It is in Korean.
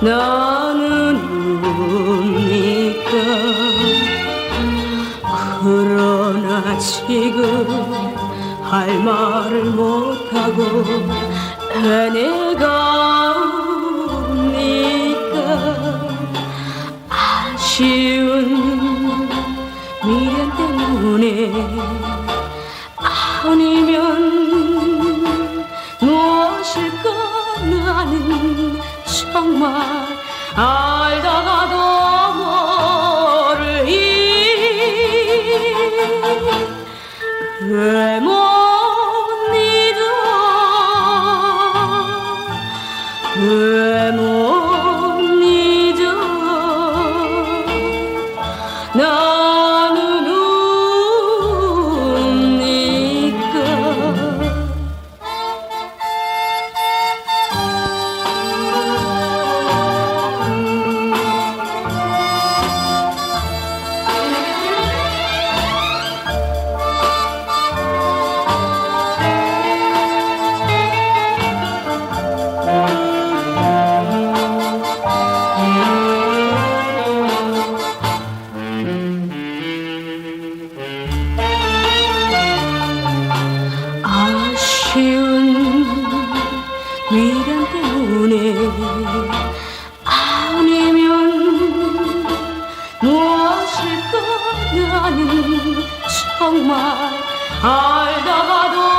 나는 웁니까. 그러나 지금 할 말을 못하고 내가 정말 알다가도 내 이름 때문에 아니면 무엇일까 나는 정말 알다가도